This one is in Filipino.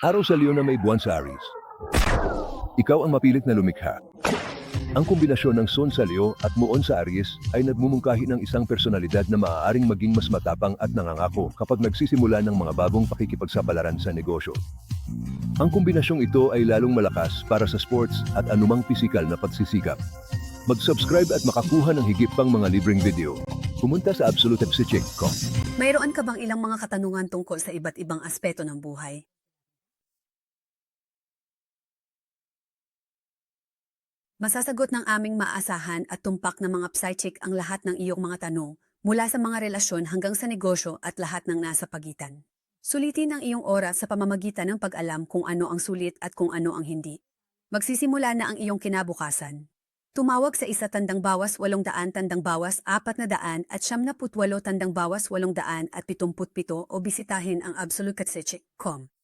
Araw sa Leo na may buwan sa Aries. Ikaw ang mapilit na lumikha. Ang kombinasyon ng Sun sa Leo at Muon sa Aries ay nagmumungkahi ng isang personalidad na maaaring maging mas matapang at nangangako kapag nagsisimula ng mga bagong pakikipagsapalaran sa negosyo. Ang kombinasyong ito ay lalong malakas para sa sports at anumang pisikal na pagsisikap. Mag-subscribe at makakuha ng higit pang mga libreng video. Pumunta sa absolutefsicheck.com. Mayroon ka bang ilang mga katanungan tungkol sa iba't ibang aspeto ng buhay? Masasagot ng aming maaasahan at tumpak na mga psychic ang lahat ng iyong mga tanong, mula sa mga relasyon hanggang sa negosyo at lahat ng nasa pagitan. Sulitin ang iyong oras sa pamamagitan ng pag-alam kung ano ang sulit at kung ano ang hindi. Magsisimula na ang iyong kinabukasan. Tumawag sa isa tandang bawas walong daan tandang bawas apat na daan at siyam na putwalo tandang bawas walong daan at pitumput pito o bisitahin ang absolutekatsechik.com.